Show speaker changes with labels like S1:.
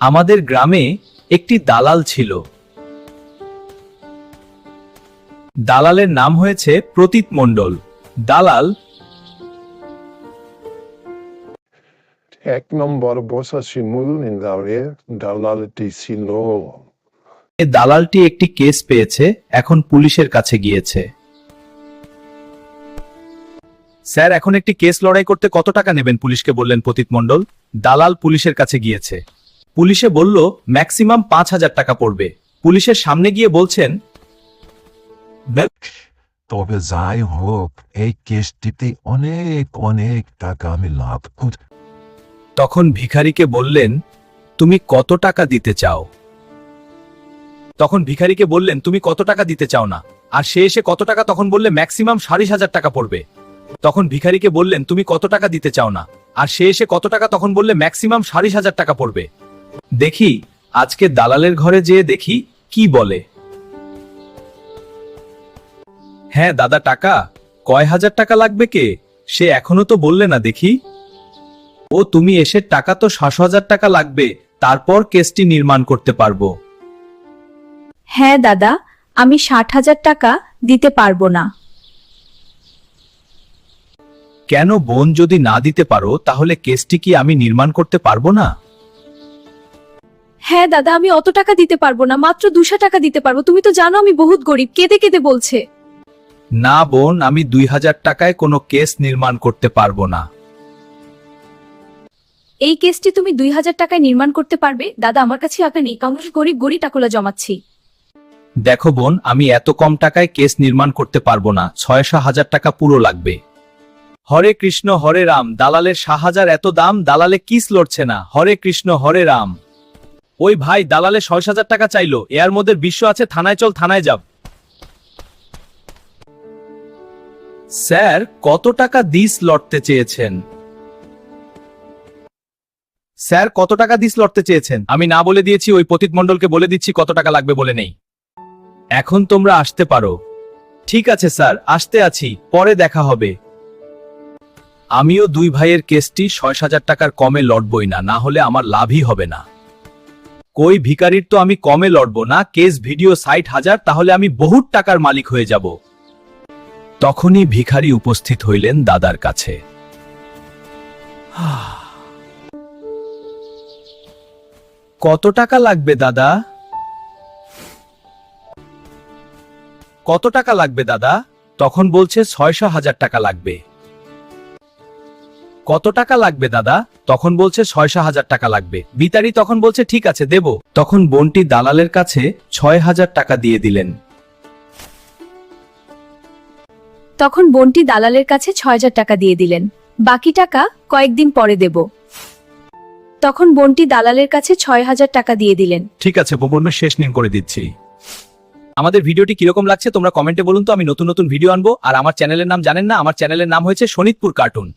S1: আমাদের গ্রামে একটি দালাল ছিল। দালালের নাম হয়েছে প্রতীত মণ্ডল। দালাল
S2: এক নম্বর বসা শিমুল ইন্দারে দালালটি ছিল।
S1: দালালটি একটি কেস পেয়েছে এখন পুলিশের কাছে গিয়েছে। স্যার এখন একটি কেস লড়াই করতে কত টাকা নেবেন? পুলিশকে বললেন প্রতীত মণ্ডল। দালাল পুলিশের কাছে গিয়েছে। পুলিশে বলল ম্যাক্সিমাম পাঁচ হাজার টাকা পড়বে। পুলিশের সামনে গিয়ে বলছেন
S3: তবে যাই হোক এই কেসটিতে অনেক অনেক টাকা আমি লাভ করি।
S1: তখন ভিখারিকে বললেন তুমি কত টাকা দিতে চাও? তখন ভিখারিকে বললেন তুমি কত টাকা দিতে চাও না? আর সে এসে কত টাকা তখন বললে ম্যাক্সিমাম সাড়ে হাজার টাকা পড়বে। তখন ভিখারিকে বললেন তুমি কত টাকা দিতে চাও না? আর সে এসে কত টাকা তখন বললে ম্যাক্সিমাম সাড়ে হাজার টাকা পড়বে। দেখি আজকে দালালের ঘরে যেয়ে দেখি কি বলে। হ্যাঁ দাদা টাকা। কয় হাজার টাকা লাগবে কে? সে এখনও তো বললে না দেখি। ও তুমি এসে টাকা তো সাতশো হাজার টাকা লাগবে তারপর কেসটি নির্মাণ করতে পারব।
S4: হ্যাঁ দাদা আমি ষাট হাজার টাকা দিতে পারব না।
S1: কেন বোন যদি না দিতে পারো তাহলে কেসটি কি আমি নির্মাণ করতে পারব না?
S4: হ্যাঁ দাদা আমি অত টাকা দিতে পারব না মাত্র দুশো টাকা দিতে পারব। তুমি তো জানো আমি বহুত গরিব কেঁদে কেঁদে বলছে।
S1: না বোন আমি দুই হাজার টাকায় কোনো কেস নির্মাণ করতে পারব না।
S4: এই কেসটি তুমি দুই হাজার টাকায় নির্মাণ করতে পারবে? দাদা আমার কাছে টাকা নেই কারণ গরিব গরিব টাকুলা জমাচ্ছি।
S1: দেখো বোন আমি এত কম টাকায় কেস নির্মাণ করতে পারব না ছয়শো হাজার টাকা পুরো লাগবে। হরে কৃষ্ণ হরে রাম দালালের সাহাজার এত দাম দালালে কিস লড়ছে না। হরে কৃষ্ণ হরে রাম। ওই ভাই দালালে ছয় হাজার টাকা চাইলো। এর মধ্যে বিশ্ব আছে, থানায় চল, থানায় যাব। স্যার, কত টাকা দিস লড়তে চেয়েছেন? স্যার, কত টাকা দিস লড়তে চেয়েছেন? আমি না বলে দিয়েছি, ওই পতিত মণ্ডলকে বলে দিচ্ছি কত টাকা লাগবে বলে নেই। এখন তোমরা আসতে পারো। ঠিক আছে, স্যার, আসতে আছি, পরে দেখা হবে। আমিও দুই ভাইয়ের কেসটি ছয় হাজার টাকার কমে লড়বই না না হলে আমার লাভই হবে না। কই ভিকারির তো আমি কমে লড়ব না, কেস, ভিডিও ষাট হাজার, তাহলে আমি বহুত টাকার মালিক হয়ে যাব। তখনই ভিখারি উপস্থিত হইলেন দাদার কাছে। কত টাকা লাগবে দাদা? কত টাকা লাগবে দাদা? তখন বলছে ছয়শো হাজার টাকা লাগবে। কত টাকা লাগবে দাদা? তখন বলছে ছয়শো হাজার টাকা লাগবে। বিতারি তখন বলছে ঠিক আছে দেব। তখন বোনটি দালালের কাছে ছয় হাজার টাকা দিয়ে দিলেন।
S4: তখন বোনটি দালালের কাছে ছয় হাজার টাকা দিয়ে দিলেন। বাকি টাকা কয়েকদিন পরে দেব। তখন বোনটি দালালের কাছে ছয় হাজার টাকা দিয়ে দিলেন।
S1: ঠিক আছে প্রবন্ধের শেষ নিন করে দিচ্ছি। আমাদের ভিডিওটি কীরকম লাগছে তোমরা কমেন্টে বলুন তো আমি নতুন নতুন ভিডিও আনব। আর আমার চ্যানেলের নাম জানেন না আমার চ্যানেলের নাম হয়েছে শোনিতপুর কার্টুন।